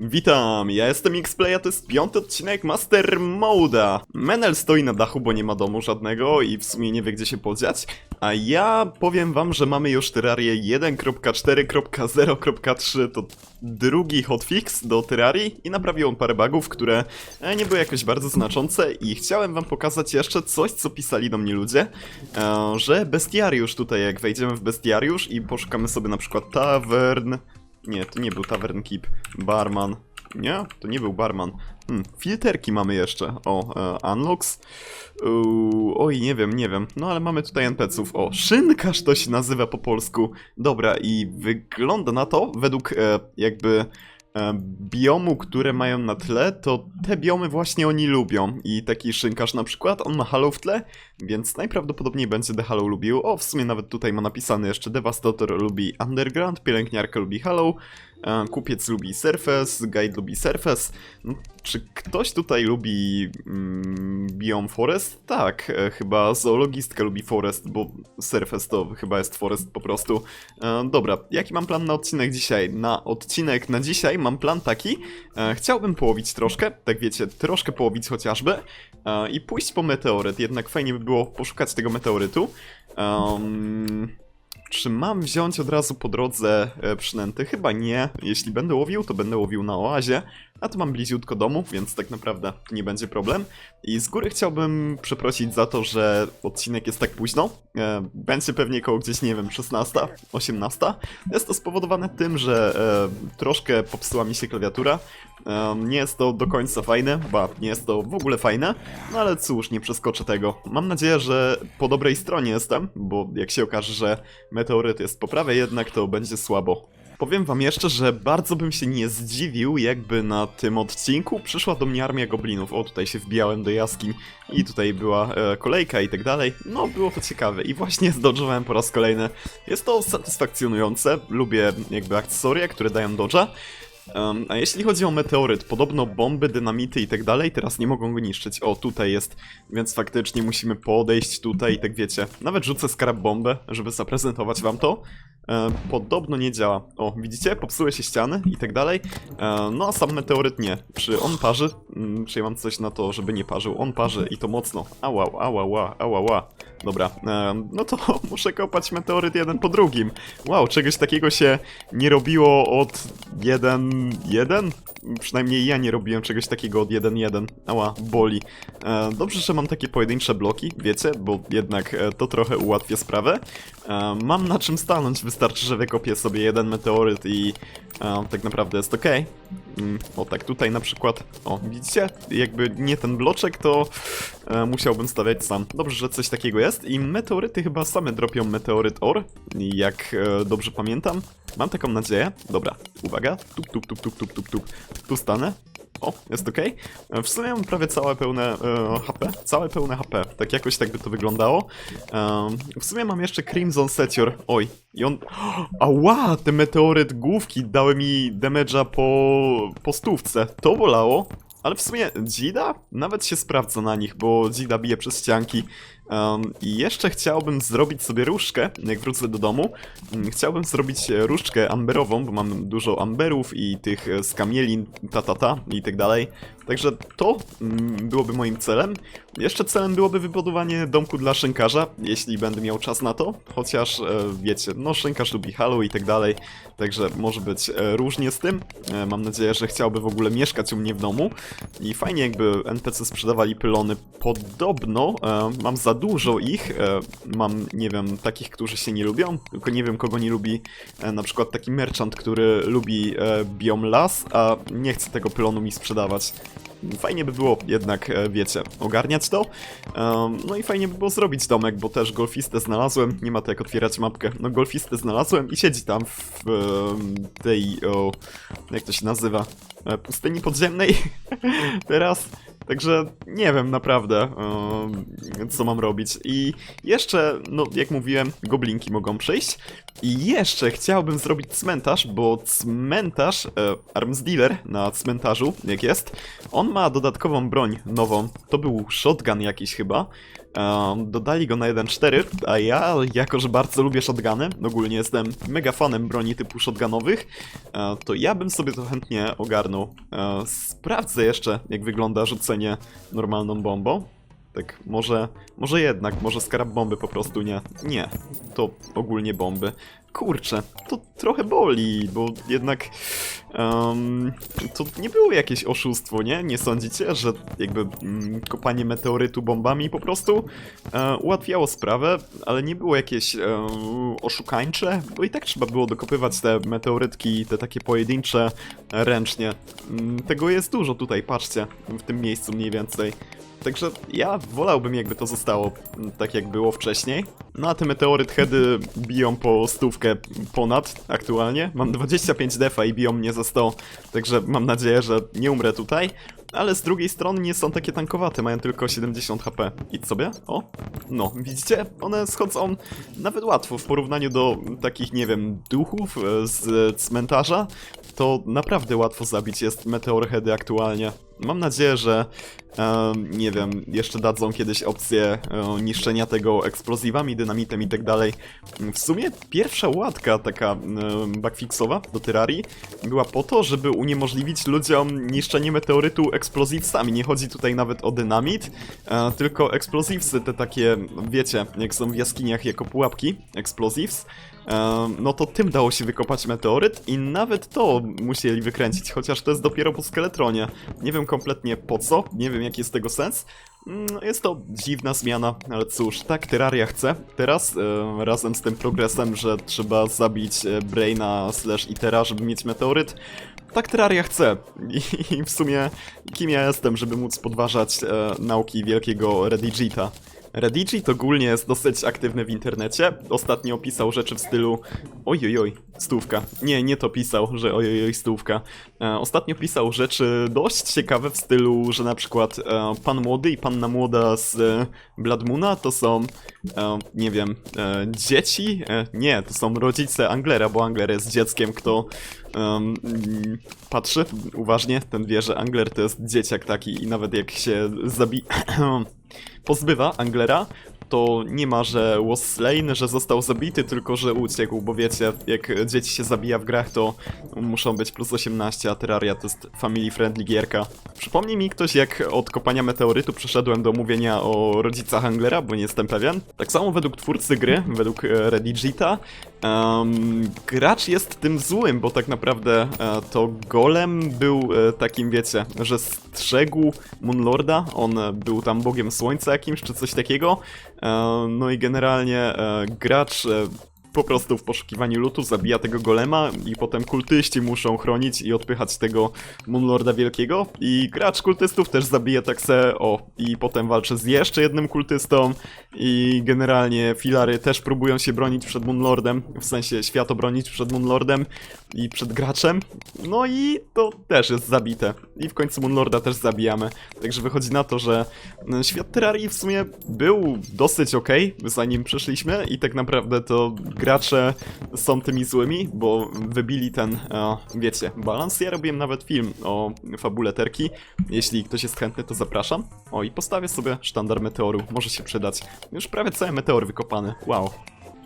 Witam, ja jestem Xplay, a to jest piąty odcinek Master Moda. Menel stoi na dachu, bo nie ma domu żadnego i w sumie nie wie gdzie się podziać. A ja powiem wam, że mamy już Terrarię 1.4.0.3, to drugi hotfix do Terrarii i naprawił on parę bugów, które e, nie były jakoś bardzo znaczące i chciałem wam pokazać jeszcze coś, co pisali do mnie ludzie, e, że bestiariusz tutaj, jak wejdziemy w bestiariusz i poszukamy sobie na przykład tavern, nie, to nie był Tavern Keep. Barman. Nie, to nie był barman. Hmm, filterki mamy jeszcze. O, e, unlocks. Uuu, oj, nie wiem, nie wiem. No ale mamy tutaj NPC-ów. O, szynkarz to się nazywa po polsku. Dobra, i wygląda na to, według e, jakby biomu, które mają na tle, to te biomy właśnie oni lubią. I taki szynkarz na przykład, on ma Halo w tle, więc najprawdopodobniej będzie The Halo lubił. O, w sumie nawet tutaj ma napisane jeszcze Devastator lubi Underground, pielęgniarka lubi Halo, e, kupiec lubi Surface, guide lubi Surface. No, czy ktoś tutaj lubi mm, Biome Forest? Tak, e, chyba zoologistka lubi Forest, bo Surface to chyba jest Forest po prostu. E, dobra, jaki mam plan na odcinek dzisiaj? Na odcinek na dzisiaj mam plan taki, e, chciałbym połowić troszkę, tak wiecie, troszkę połowić chociażby e, i pójść po meteoryt, jednak fajnie by było poszukać tego meteorytu. Em, czy mam wziąć od razu po drodze e, przynęty? Chyba nie. Jeśli będę łowił, to będę łowił na oazie. A tu mam bliziutko domu, więc tak naprawdę nie będzie problem. I z góry chciałbym przeprosić za to, że odcinek jest tak późno. E, Będzie pewnie koło gdzieś, nie wiem, 16, 18. Jest to spowodowane tym, że e, troszkę popsuła mi się klawiatura. E, Nie jest to do końca fajne, ba, nie jest to w ogóle fajne. No ale cóż, nie przeskoczę tego. Mam nadzieję, że po dobrej stronie jestem, bo jak się okaże, że meteoryt jest po prawej jednak, to będzie słabo. Powiem wam jeszcze, że bardzo bym się nie zdziwił, jakby na tym odcinku przyszła do mnie armia goblinów. O, tutaj się wbijałem do jaskiń i tutaj była e, kolejka i tak dalej. No, było to ciekawe i właśnie zdodżowałem po raz kolejny. Jest to satysfakcjonujące, lubię jakby akcesoria, które dają dodża. Um, a jeśli chodzi o meteoryt, podobno bomby, dynamity i tak dalej teraz nie mogą go niszczyć. O, tutaj jest, więc faktycznie musimy podejść tutaj i tak wiecie. Nawet rzucę skarab bombę, żeby zaprezentować wam to. Podobno nie działa. O, widzicie? Popsuły się ściany i tak dalej. No a sam meteoryt nie. Czy on parzy? Mm, czy ja mam coś na to, żeby nie parzył? On parzy i to mocno. Ała, ała, ała, ała, ała. Dobra, e, no to muszę kopać meteoryt jeden po drugim. Wow, czegoś takiego się nie robiło od 1-1? Przynajmniej ja nie robiłem czegoś takiego od 1-1. Ała, boli. E, dobrze, że mam takie pojedyncze bloki, wiecie, bo jednak e, to trochę ułatwia sprawę. E, mam na czym stanąć, wystarczy, że wykopię sobie jeden meteoryt i e, tak naprawdę jest ok. Mm, o tak, tutaj na przykład, o widzicie, jakby nie ten bloczek, to e, musiałbym stawiać sam. Dobrze, że coś takiego jest i meteoryty chyba same dropią meteoryt or, jak e, dobrze pamiętam. Mam taką nadzieję. Dobra, uwaga, tup, tup, tup, tup, tup, tup, tup. Tu stanę. O, jest ok. W sumie mam prawie całe pełne e, HP. Całe pełne HP. Tak jakoś tak by to wyglądało. W sumie mam jeszcze Crimson Setior. Oj, i on... Ała, te meteoryt główki dały mi damage'a po, po stówce. To bolało. Ale w sumie Dzida nawet się sprawdza na nich, bo Dzida bije przez ścianki. Um, I jeszcze chciałbym zrobić sobie różdżkę, jak wrócę do domu. Mm, Chciałbym zrobić e, różdżkę amberową, bo mam dużo amberów i tych e, skamielin, ta, ta, ta i tak dalej. Także to mm, byłoby moim celem. Jeszcze celem byłoby wybudowanie domku dla szynkarza, jeśli będę miał czas na to. Chociaż, e, wiecie, no szynkarz lubi halo i tak dalej. Także może być e, różnie z tym. E, mam nadzieję, że chciałby w ogóle mieszkać u mnie w domu. I fajnie jakby NPC sprzedawali pylony. Podobno e, mam za dużo ich. E, mam, nie wiem, takich, którzy się nie lubią. Tylko nie wiem, kogo nie lubi. E, na przykład taki merchant, który lubi e, biom las, a nie chce tego pylonu mi sprzedawać. Fajnie by było jednak, wiecie, ogarniać to. No i fajnie by było zrobić domek, bo też golfistę znalazłem. Nie ma to jak otwierać mapkę. No golfistę znalazłem i siedzi tam w tej, o, jak to się nazywa, pustyni podziemnej teraz. Także nie wiem naprawdę, co mam robić. I jeszcze, no jak mówiłem, goblinki mogą przyjść. I jeszcze chciałbym zrobić cmentarz, bo cmentarz, e, Arms Dealer na cmentarzu, jak jest, on ma dodatkową broń nową. To był shotgun jakiś chyba. Dodali go na 1.4, a ja, jako że bardzo lubię shotguny, ogólnie jestem mega fanem broni typu shotgunowych, e, to ja bym sobie to chętnie ogarnął. E, sprawdzę jeszcze, jak wygląda rzucenie normalną bombą. Tak, może, może jednak, może skarab bomby po prostu nie. Nie, to ogólnie bomby. Kurczę, to trochę boli, bo jednak em, to nie było jakieś oszustwo, nie? Nie sądzicie, że jakby mm, kopanie meteorytu bombami po prostu e, ułatwiało sprawę, ale nie było jakieś e, oszukańcze, bo i tak trzeba było dokopywać te meteorytki, te takie pojedyncze ręcznie. Mm, Tego jest dużo tutaj, patrzcie, w tym miejscu mniej więcej. Także ja wolałbym jakby to zostało mm, tak jak było wcześniej. No a te meteoryt heady biją po stówkę ponad aktualnie. Mam 25 defa i biją mnie za 100, także mam nadzieję, że nie umrę tutaj. Ale z drugiej strony nie są takie tankowate, mają tylko 70 HP. Idź sobie, o. No, widzicie? One schodzą nawet łatwo w porównaniu do takich, nie wiem, duchów e, z cmentarza. To naprawdę łatwo zabić jest meteor heady aktualnie. Mam nadzieję, że nie wiem, jeszcze dadzą kiedyś opcję e, niszczenia tego eksplozywami, dynamitem i tak dalej. W sumie pierwsza łatka taka backfixowa do Terrarii była po to, żeby uniemożliwić ludziom niszczenie meteorytu eksplozywsami. Nie chodzi tutaj nawet o dynamit, e, tylko eksplozywsy, te takie, wiecie, jak są w jaskiniach jako pułapki, explosives. E, no to tym dało się wykopać meteoryt i nawet to musieli wykręcić, chociaż to jest dopiero po skeletronie. Nie wiem kompletnie po co, nie wiem jaki jest tego sens. Mm, Jest to dziwna zmiana, ale cóż, tak Terraria chce. Teraz, e, razem z tym progresem, że trzeba zabić e, Braina slash Itera, żeby mieć meteoryt, tak Terraria chce. I, I w sumie kim ja jestem, żeby móc podważać e, nauki wielkiego Redigita. Redigit ogólnie jest dosyć aktywny w internecie. Ostatnio pisał rzeczy w stylu ojojoj, stówka. Nie, nie to pisał, że ojojoj, stówka. E, ostatnio pisał rzeczy dość ciekawe w stylu, że na przykład e, pan młody i panna młoda z e, Bloodmoona to są, e, nie wiem, e, dzieci? E, nie, to są rodzice Anglera, bo Angler jest dzieckiem, kto patrzy uważnie, ten wie, że Angler to jest dzieciak taki i nawet jak się zabi... pozbywa Anglera, to nie ma, że was slain, że został zabity, tylko że uciekł, bo wiecie, jak dzieci się zabija w grach, to muszą być plus 18, a Terraria to jest family friendly gierka. Przypomnij mi ktoś, jak od kopania meteorytu przeszedłem do mówienia o rodzicach Anglera, bo nie jestem pewien. Tak samo według twórcy gry, według e, Redigita, em, gracz jest tym złym, bo tak naprawdę e, to Golem był e, takim, wiecie, że strzegł Moonlorda, on był tam bogiem słońca jakimś, czy coś takiego. E, No i generalnie e, gracz e, po prostu w poszukiwaniu lutu zabija tego golema i potem kultyści muszą chronić i odpychać tego Moonlorda Wielkiego. I gracz kultystów też zabija tak se, o, i potem walczy z jeszcze jednym kultystą. I generalnie filary też próbują się bronić przed Moonlordem, w sensie świat obronić przed Moonlordem i przed graczem, no i to też jest zabite. I w końcu Moonlorda też zabijamy, także wychodzi na to, że e, świat Terrarii w sumie był dosyć okej, zanim przyszliśmy i tak naprawdę to gracze są tymi złymi, bo wybili ten, e, wiecie, balans. Ja robiłem nawet film o fabule Terki. Jeśli ktoś jest chętny, to zapraszam. O, i postawię sobie sztandar meteoru, może się przydać. Już prawie cały meteor wykopany, wow.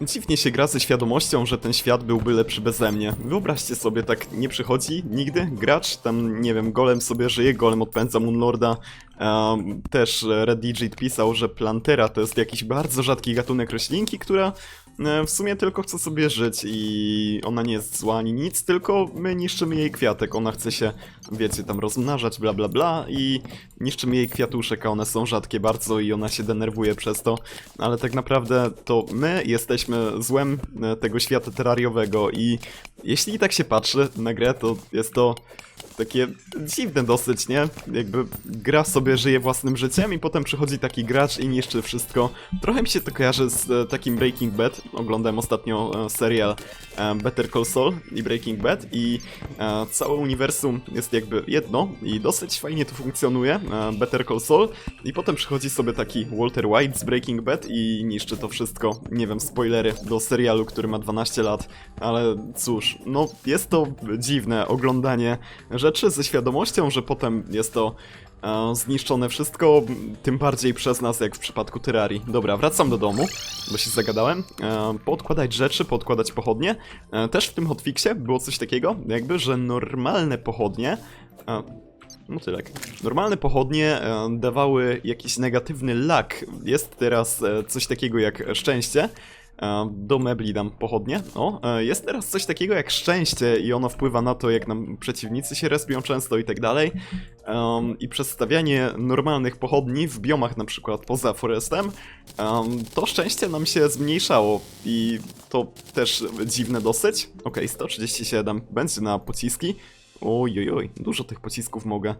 Dziwnie się gra ze świadomością, że ten świat byłby lepszy beze mnie. Wyobraźcie sobie, tak nie przychodzi nigdy gracz, tam nie wiem, golem sobie żyje, golem odpędza Moonlorda. Um, też e, Red Digit pisał, że Plantera to jest jakiś bardzo rzadki gatunek roślinki, która w sumie tylko chce sobie żyć i ona nie jest zła ani nic, tylko my niszczymy jej kwiatek. Ona chce się, wiecie, tam rozmnażać, bla bla bla i niszczymy jej kwiatuszek, a one są rzadkie bardzo i ona się denerwuje przez to. Ale tak naprawdę to my jesteśmy złem e, tego świata terrariowego i jeśli tak się patrzy na grę, to jest to takie dziwne dosyć, nie? Jakby gra sobie żyje własnym życiem i potem przychodzi taki gracz i niszczy wszystko. Trochę mi się to kojarzy z e, takim Breaking Bad. Oglądałem ostatnio e, serial Better Call Saul i Breaking Bad i całe uniwersum jest jakby jedno i dosyć fajnie to funkcjonuje, e, Better Call Saul i potem przychodzi sobie taki Walter White z Breaking Bad i niszczy to wszystko. Nie wiem, spoilery do serialu, który ma 12 lat, ale cóż, no jest to dziwne oglądanie, rzeczy ze świadomością, że potem jest to zniszczone wszystko, tym bardziej przez nas, jak w przypadku Terrarii. Dobra, wracam do domu, bo się zagadałem. Podkładać rzeczy, podkładać pochodnie. Też w tym hotfixie było coś takiego, jakby, że normalne pochodnie... E, Motylek. Normalne pochodnie e, dawały jakiś negatywny lag. Jest teraz e, coś takiego jak szczęście. E, do mebli dam pochodnie. O, e, jest teraz coś takiego jak szczęście i ono wpływa na to, jak nam przeciwnicy się respią często i tak dalej. Em, I przestawianie normalnych pochodni w biomach na przykład poza forestem, em, to szczęście nam się zmniejszało i to też dziwne dosyć. Okej, 137 będzie na pociski. Oj, oj, oj, dużo tych pocisków mogę.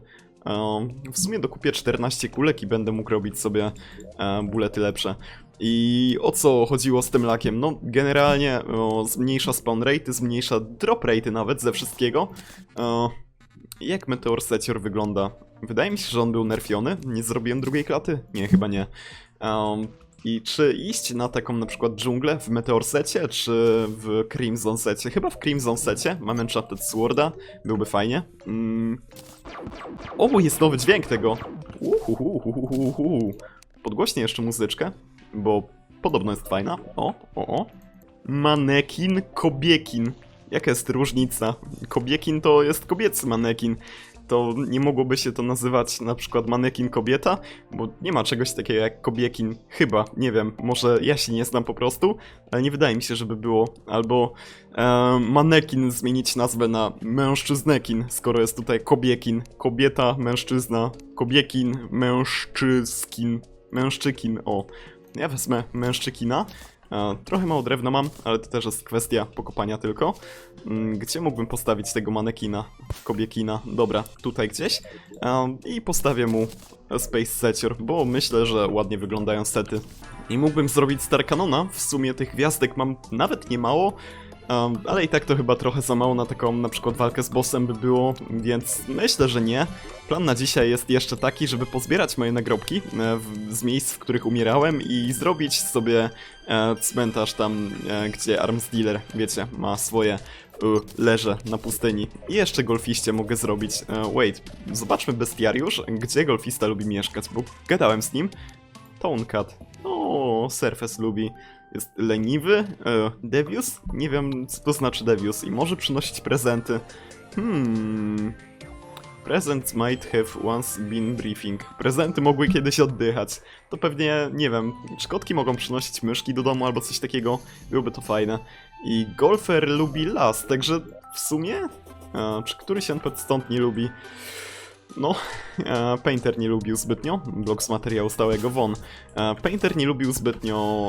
Um, w sumie dokupię 14 kulek i będę mógł robić sobie e, bulety lepsze. I o co chodziło z tym lakiem? No, generalnie o, zmniejsza spawn rate, zmniejsza drop rate nawet ze wszystkiego. E, jak Meteor Secior wygląda? Wydaje mi się, że on był nerfiony. Nie zrobiłem drugiej klaty? Nie, chyba nie. Um, I czy iść na taką na przykład dżunglę w Meteor Secie, czy w Crimson Secie? Chyba w Crimson Secie. Mam Enchanted Sworda. Byłby fajnie. Mm. O, jest nowy dźwięk tego. Uhuhuhuhuhu. Podgłośnie jeszcze muzyczkę, bo podobno jest fajna. O, o, o. Manekin, kobiekin. Jaka jest różnica? Kobiekin to jest kobiecy manekin. To nie mogłoby się to nazywać na przykład manekin kobieta, bo nie ma czegoś takiego jak kobiekin. Chyba, nie wiem, może ja się nie znam po prostu, ale nie wydaje mi się, żeby było. Albo e, manekin zmienić nazwę na mężczyznekin, skoro jest tutaj kobiekin. Kobieta, mężczyzna, kobiekin, mężczyzkin, mężczykin, o. Ja wezmę mężczykina. E, Trochę mało drewna mam, ale to też jest kwestia pokopania tylko. Mm, Gdzie mógłbym postawić tego manekina? Kobiekina. Dobra, tutaj gdzieś. E, I postawię mu Space Secior, bo myślę, że ładnie wyglądają sety. I mógłbym zrobić Star Canona. W sumie tych gwiazdek mam nawet nie mało. Um, ale i tak to chyba trochę za mało na taką na przykład walkę z bossem by było, więc myślę, że nie. Plan na dzisiaj jest jeszcze taki, żeby pozbierać moje nagrobki e, w, z miejsc, w których umierałem i zrobić sobie e, cmentarz tam, e, gdzie Arms Dealer, wiecie, ma swoje e, leże na pustyni. I jeszcze golfiście mogę zrobić. E, wait, zobaczmy bestiariusz, gdzie golfista lubi mieszkać, bo gadałem z nim. Tonecat. O, Surface lubi. Jest leniwy? E, Devious? Nie wiem, co to znaczy Devious. I może przynosić prezenty. Hmm... Presents might have once been briefing. Prezenty mogły kiedyś oddychać. To pewnie, nie wiem, szkotki mogą przynosić myszki do domu albo coś takiego. Byłoby to fajne. I golfer lubi las, także w sumie... E, czy któryś NPC stąd nie lubi? No, e, Painter nie lubił zbytnio, blok z materiału stałego won. E, Painter nie lubił zbytnio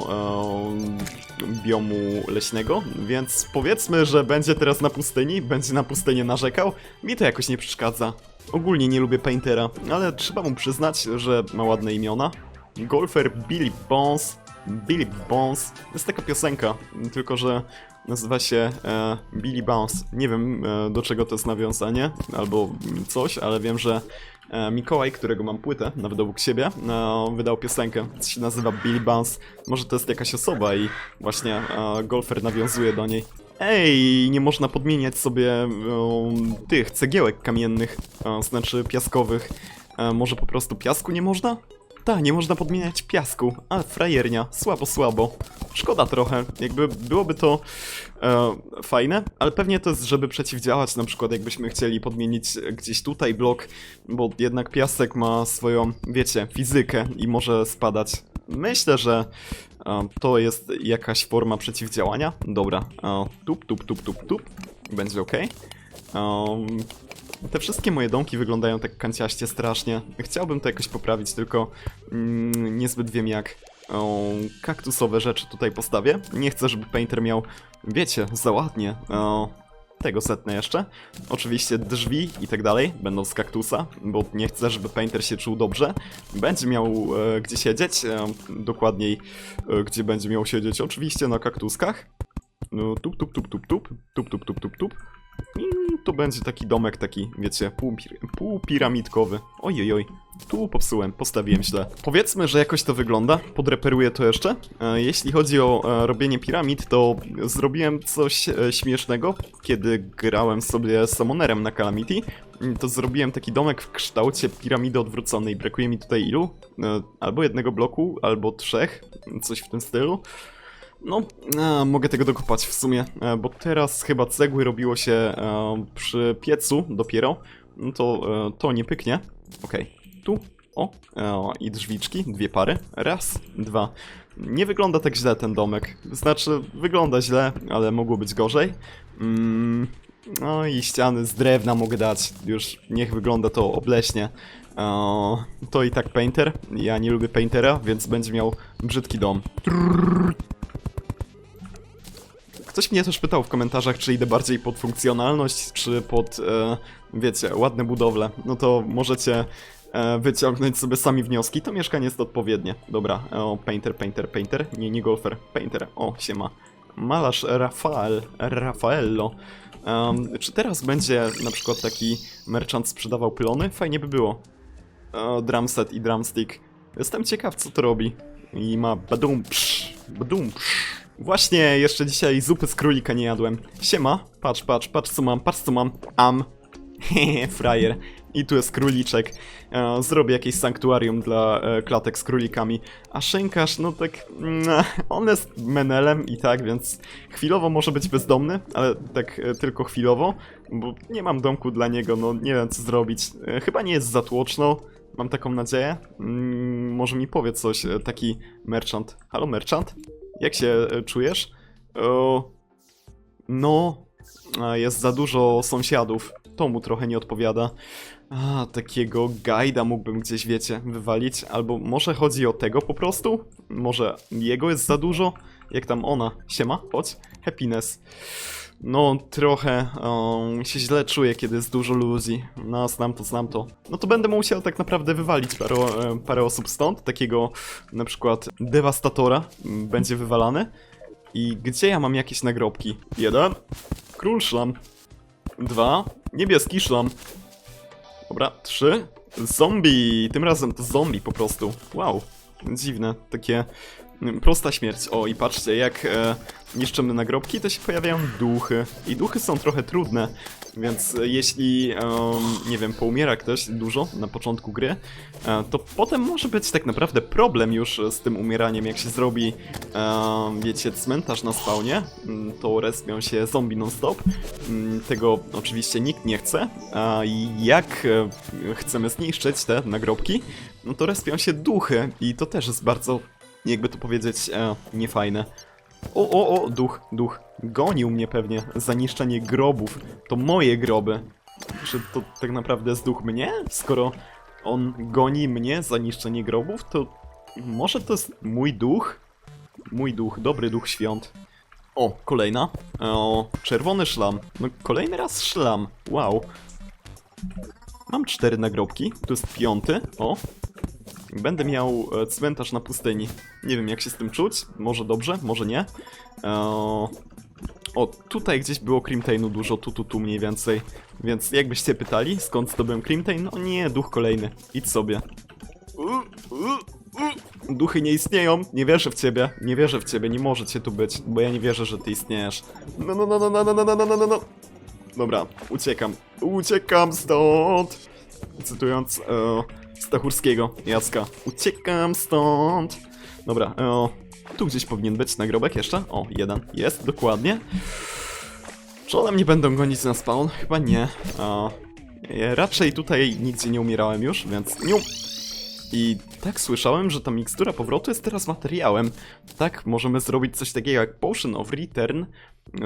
e, biomu leśnego, więc powiedzmy, że będzie teraz na pustyni, będzie na pustynię narzekał. Mi to jakoś nie przeszkadza. Ogólnie nie lubię Paintera, ale trzeba mu przyznać, że ma ładne imiona. Golfer Billy Bones. Billy Bones. Jest taka piosenka, tylko że nazywa się e, Billy Bounce. Nie wiem e, do czego to jest nawiązanie, albo coś, ale wiem, że e, Mikołaj, którego mam płytę, nawet obok siebie, e, wydał piosenkę, co się nazywa Billy Bounce. Może to jest jakaś osoba i właśnie e, golfer nawiązuje do niej. Ej, nie można podmieniać sobie e, tych cegiełek kamiennych, e, znaczy piaskowych. E, może po prostu piasku nie można? Tak, nie można podmieniać piasku, ale frajernia, słabo, słabo. Szkoda trochę, jakby byłoby to e, fajne, ale pewnie to jest, żeby przeciwdziałać, na przykład jakbyśmy chcieli podmienić gdzieś tutaj blok, bo jednak piasek ma swoją, wiecie, fizykę i może spadać. Myślę, że e, to jest jakaś forma przeciwdziałania. Dobra, e, tup, tup, tup, tup, tup, będzie ok. Te wszystkie moje domki wyglądają tak kanciaście strasznie. Chciałbym to jakoś poprawić, tylko mm, niezbyt wiem jak. O, kaktusowe rzeczy tutaj postawię. Nie chcę, żeby Painter miał, wiecie, za ładnie. O, tego setne jeszcze. Oczywiście drzwi i tak dalej będą z kaktusa, bo nie chcę, żeby Painter się czuł dobrze. Będzie miał e, gdzie siedzieć, e, dokładniej e, gdzie będzie miał siedzieć, oczywiście na kaktuskach. No, tup, tup, tup, tup, tup, tup, tup, tup, tup, tup. I to będzie taki domek taki, wiecie, półpir półpiramidkowy. Ojej, oj. Tu popsułem, postawiłem źle. Powiedzmy, że jakoś to wygląda. Podreperuję to jeszcze. E, jeśli chodzi o e, robienie piramid, to zrobiłem coś e, śmiesznego, kiedy grałem sobie Summonerem na Calamity. mm, to zrobiłem taki domek w kształcie piramidy odwróconej. Brakuje mi tutaj ilu? Albo jednego bloku, albo trzech, coś w tym stylu. No, a, mogę tego dokopać w sumie, e, bo teraz chyba cegły robiło się e, przy piecu dopiero. No to e, to nie pyknie. Okej, tu, o, e, i drzwiczki, dwie pary. Raz, dwa. Nie wygląda tak źle ten domek. Znaczy, wygląda źle, ale mogło być gorzej. Mm, no i ściany z drewna mogę dać. Już niech wygląda to obleśnie. E, to i tak painter. Ja nie lubię paintera, więc będzie miał brzydki dom. Ktoś mnie też pytał w komentarzach, czy idę bardziej pod funkcjonalność, czy pod, e, wiecie, ładne budowle. No to możecie e, wyciągnąć sobie sami wnioski. To mieszkanie jest odpowiednie. Dobra, e, o, painter, painter, painter. Nie, nie golfer, painter. O, siema. Malarz Rafael, Raffaello. Em, czy teraz będzie na przykład taki merchant sprzedawał pylony? Fajnie by było. O, drumset i drumstick. Jestem ciekaw, co to robi. I ma badum psz, badum psz. Właśnie, jeszcze dzisiaj zupy z królika nie jadłem. Siema, patrz, patrz, patrz co mam, patrz co mam. Am. Hehe, frajer. I tu jest króliczek. E, zrobię jakieś sanktuarium dla e, klatek z królikami. A szynkarz, no tak... mm, on jest menelem i tak, więc chwilowo może być bezdomny, ale tak e, tylko chwilowo, bo nie mam domku dla niego, no nie wiem co zrobić. Chyba nie jest za tłoczno, mam taką nadzieję. Mm, może mi powie coś taki merchant. Halo merchant? Jak się e, czujesz? No, jest za dużo sąsiadów. To mu trochę nie odpowiada. A, takiego gajda mógłbym gdzieś, wiecie, wywalić. Albo może chodzi o tego po prostu? Może jego jest za dużo? Jak tam ona? Siema, chodź. Happiness. No, trochę um, się źle czuję, kiedy jest dużo ludzi. No, znam to, znam to. No to będę musiał tak naprawdę wywalić parę, e, parę osób stąd. Takiego na przykład dewastatora m, będzie wywalany. I gdzie ja mam jakieś nagrobki? Jeden. Król szlam. Dwa. Niebieski szlam. Dobra, trzy. Zombie! Tym razem to zombie po prostu. Wow. Dziwne, takie mm, prosta śmierć. O, i patrzcie, jak e, niszczymy nagrobki, to się pojawiają duchy. I duchy są trochę trudne, więc e, jeśli, em, nie wiem, poumiera ktoś dużo na początku gry, e, to potem może być tak naprawdę problem już z tym umieraniem, jak się zrobi, em, wiecie, cmentarz na spawnie, mm, to respią się zombie non-stop. Mm, Tego oczywiście nikt nie chce. A jak e, chcemy zniszczyć te nagrobki, no to respią się duchy i to też jest bardzo, jakby to powiedzieć, e, niefajne. O, o, o, duch, duch. Gonił mnie pewnie za niszczenie grobów. To moje groby. Czy to tak naprawdę jest duch mnie? Skoro on goni mnie za niszczenie grobów, to może to jest mój duch? Mój duch, dobry duch świąt. O, kolejna. O, czerwony szlam. No, kolejny raz szlam. Wow. Mam cztery nagrobki. Tu jest piąty. O. Będę miał e, cmentarz na pustyni. Nie wiem, jak się z tym czuć. Może dobrze, może nie. E, o, tutaj gdzieś było Crimtainu dużo, tu, tu, tu mniej więcej. Więc jakbyście pytali, skąd zdobyłem Crimtain? No nie, duch kolejny. Idź sobie. Duchy nie istnieją, nie wierzę w ciebie, nie wierzę w ciebie, nie może cię tu być, bo ja nie wierzę, że ty istniejesz. No, no, no, no, no, no, no, no, no, no, no. Dobra, uciekam. Uciekam stąd! Cytując e, Stachurskiego, Jacka. Uciekam stąd! Dobra, e, tu gdzieś powinien być nagrobek jeszcze. O, jeden. Jest, dokładnie. Czy one mnie będą gonić na spawn? Chyba nie. E, ja raczej tutaj nigdzie nie umierałem już, więc nie. I tak słyszałem, że ta mikstura powrotu jest teraz materiałem. Tak, możemy zrobić coś takiego jak Potion of Return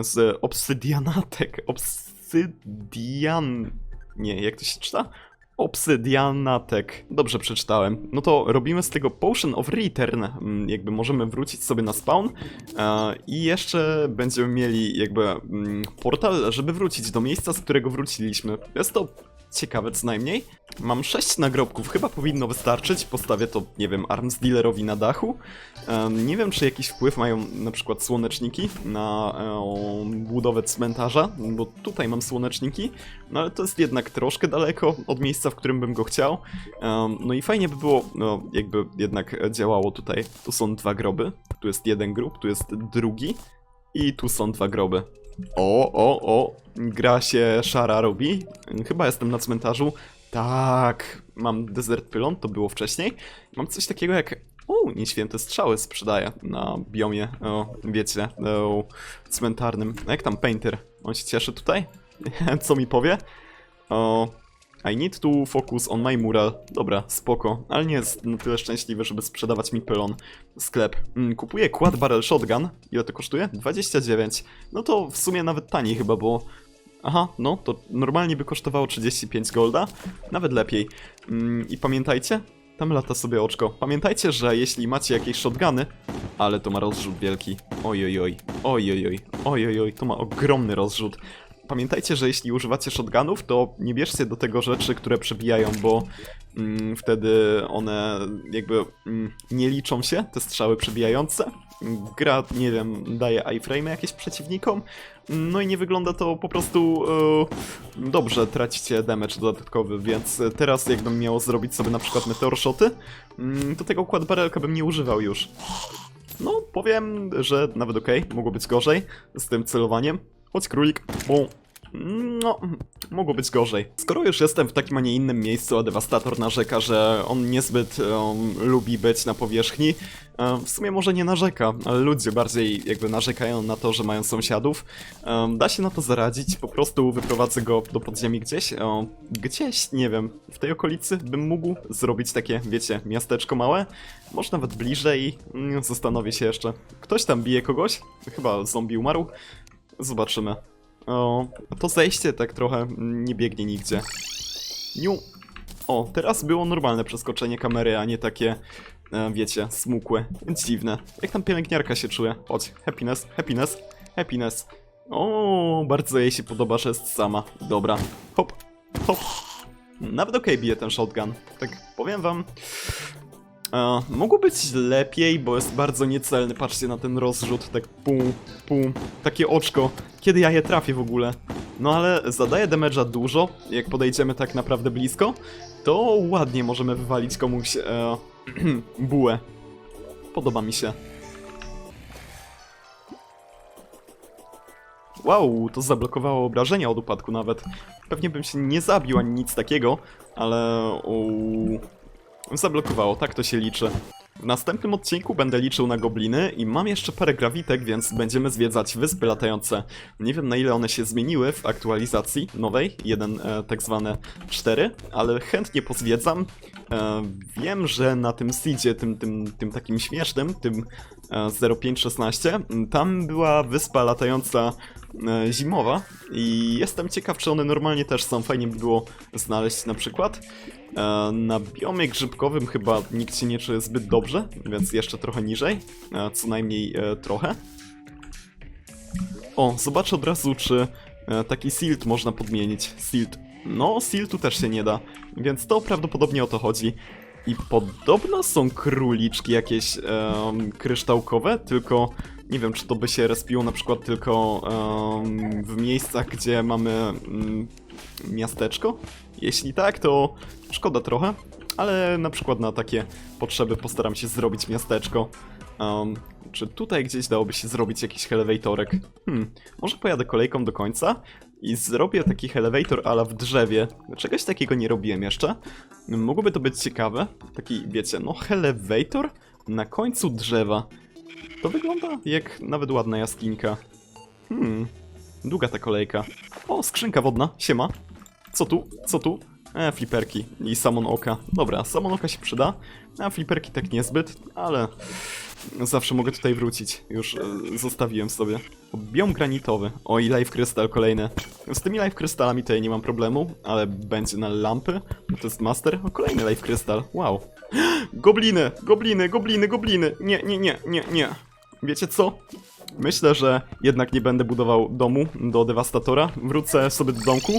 z obsydianatek. Obsydian... Nie, jak to się czyta? Obsydianatek. Dobrze przeczytałem. No to robimy z tego Potion of Return. Mm, Jakby możemy wrócić sobie na spawn. e, I jeszcze będziemy mieli jakby mm, portal, żeby wrócić do miejsca, z którego wróciliśmy. Jest to ciekawe co najmniej. Mam sześć nagrobków, chyba powinno wystarczyć. Postawię to, nie wiem, arms dealerowi na dachu. Nie wiem, czy jakiś wpływ mają na przykład słoneczniki na budowę cmentarza, bo tutaj mam słoneczniki, no ale to jest jednak troszkę daleko od miejsca, w którym bym go chciał. No i fajnie by było, no, jakby jednak działało tutaj. Tu są dwa groby, tu jest jeden grób, tu jest drugi i tu są dwa groby. O, o, o. Gra się szara robi. Chyba jestem na cmentarzu. Tak, mam desert pylon, to było wcześniej. Mam coś takiego jak... O, nieświęte strzały sprzedaję na biomie, o, wiecie, o, cmentarnym. Jak tam Painter? On się cieszy tutaj? Co mi powie? O, I need to focus on my mural. Dobra, spoko, ale nie jest na tyle szczęśliwy, żeby sprzedawać mi pylon. Sklep. Mm, kupuję quad barrel shotgun. Ile to kosztuje? 29. No to w sumie nawet taniej chyba, bo... Aha, no to normalnie by kosztowało 35 golda. Nawet lepiej. Mm, I pamiętajcie, tam lata sobie oczko. Pamiętajcie, że jeśli macie jakieś shotguny, ale to ma rozrzut wielki. Ojojoj, ojojoj, ojojoj, to ma ogromny rozrzut. Pamiętajcie, że jeśli używacie shotgunów, to nie bierzcie do tego rzeczy, które przebijają, bo mm, wtedy one jakby mm, nie liczą się, te strzały przebijające. Gra, nie wiem, daje iframe jakieś przeciwnikom, no i nie wygląda to po prostu e, dobrze, tracicie damage dodatkowy, więc teraz jakbym miał zrobić sobie na przykład meteor shoty, mm, to tego układ barelka bym nie używał już. No, powiem, że nawet okej, mogło być gorzej z tym celowaniem. Chodź królik, bo... No, mogło być gorzej. Skoro już jestem w takim, a nie innym miejscu, a Devastator narzeka, że on niezbyt um, lubi być na powierzchni, um, w sumie może nie narzeka, ale ludzie bardziej jakby narzekają na to, że mają sąsiadów. Um, da się na to zaradzić, po prostu wyprowadzę go do podziemi gdzieś, gdzieś, nie wiem, w tej okolicy bym mógł zrobić takie, wiecie, miasteczko małe, może nawet bliżej, mm, zastanowię się jeszcze. Ktoś tam bije kogoś? Chyba zombie umarł? Zobaczymy. O, to zejście tak trochę nie biegnie nigdzie. Niu. O, teraz było normalne przeskoczenie kamery, a nie takie, e, wiecie, smukłe. Dziwne. Jak tam pielęgniarka się czuje? Chodź, happiness, happiness, happiness. O, bardzo jej się podoba, że jest sama. Dobra, hop, hop. Nawet okej bije ten shotgun. Tak powiem wam. E, mogło być lepiej, bo jest bardzo niecelny. Patrzcie na ten rozrzut, tak pum, pum. Takie oczko. Kiedy ja je trafię w ogóle? No ale zadaje damage'a dużo, jak podejdziemy tak naprawdę blisko, to ładnie możemy wywalić komuś e, bułę. Podoba mi się. Wow, to zablokowało obrażenia od upadku nawet. Pewnie bym się nie zabił ani nic takiego, ale... Zablokowało, tak to się liczy. W następnym odcinku będę liczył na gobliny i mam jeszcze parę grawitek, więc będziemy zwiedzać wyspy latające. Nie wiem na ile one się zmieniły w aktualizacji nowej, jeden e, tak zwane 4, ale chętnie pozwiedzam. E, wiem, że na tym seedzie, tym, tym, tym takim śmiesznym, tym 0516, tam była wyspa latająca e, zimowa i jestem ciekaw, czy one normalnie też są. Fajnie by było znaleźć na przykład. E, Na biomie grzybkowym chyba nikt się nie czuje zbyt dobrze, więc jeszcze trochę niżej, e, co najmniej trochę. O, zobaczę od razu, czy taki silt można podmienić. Silt. No, siltu też się nie da, więc to prawdopodobnie o to chodzi. I podobno są króliczki jakieś em, kryształkowe, tylko nie wiem, czy to by się respiło na przykład tylko em, w miejscach, gdzie mamy mm, miasteczko? Jeśli tak, to szkoda trochę, ale na przykład na takie potrzeby postaram się zrobić miasteczko. Um, czy tutaj gdzieś dałoby się zrobić jakiś elevatorek? Hmm, może pojadę kolejką do końca i zrobię taki elevator ala w drzewie. Czegoś takiego nie robiłem jeszcze. Mogłoby to być ciekawe. Taki, wiecie, no elevator na końcu drzewa. To wygląda jak nawet ładna jaskinka. Hmm, długa ta kolejka. O, skrzynka wodna, siema. Co tu? Co tu? E, fliperki i samon oka. Dobra, samon oka się przyda, a fliperki tak niezbyt, ale zawsze mogę tutaj wrócić. Już e, zostawiłem sobie. Biom granitowy. O, i life crystal kolejny. Z tymi life krystalami tutaj nie mam problemu, ale będzie na lampy. To jest master. O, kolejny life crystal. Wow. Gobliny, gobliny, gobliny, gobliny. Nie, nie, nie, nie, nie. Wiecie co? Myślę, że jednak nie będę budował domu do dewastatora. Wrócę sobie do domku,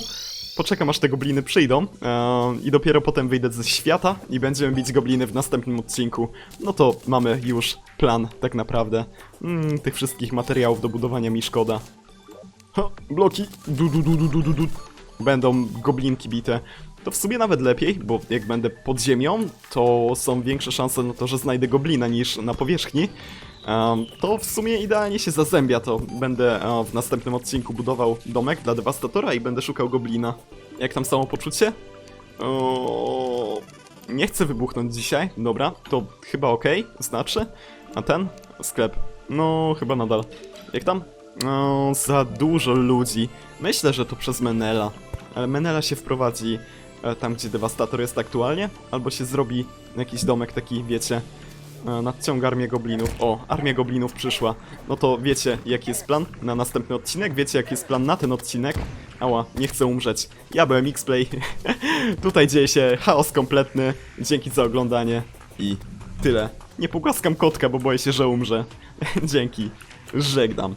poczekam aż te gobliny przyjdą e, i dopiero potem wyjdę ze świata i będziemy bić gobliny w następnym odcinku. No to mamy już plan tak naprawdę. Mm, tych wszystkich materiałów do budowania mi szkoda. Ha, bloki. Du, du, du, du, du, du. Będą goblinki bite. To w sumie nawet lepiej, bo jak będę pod ziemią, to są większe szanse na to, że znajdę goblina niż na powierzchni. To w sumie idealnie się zazębia to. Będę e, w następnym odcinku budował domek dla Devastatora i będę szukał Goblina. Jak tam samopoczucie? O, nie chcę wybuchnąć dzisiaj, dobra, to chyba ok, znaczy. A ten? Sklep. No, chyba nadal. Jak tam? No, za dużo ludzi. Myślę, że to przez Menela. Ale Menela się wprowadzi e, tam, gdzie Devastator jest aktualnie, albo się zrobi jakiś domek taki, wiecie, nadciąga armię goblinów. O, armia goblinów przyszła. No to wiecie, jaki jest plan na następny odcinek? Wiecie, jaki jest plan na ten odcinek? Ała, nie chcę umrzeć. Ja byłem X-Play. Tutaj dzieje się chaos kompletny. Dzięki za oglądanie i tyle. Nie pogłaskam kotka, bo boję się, że umrze. Dzięki. Żegnam.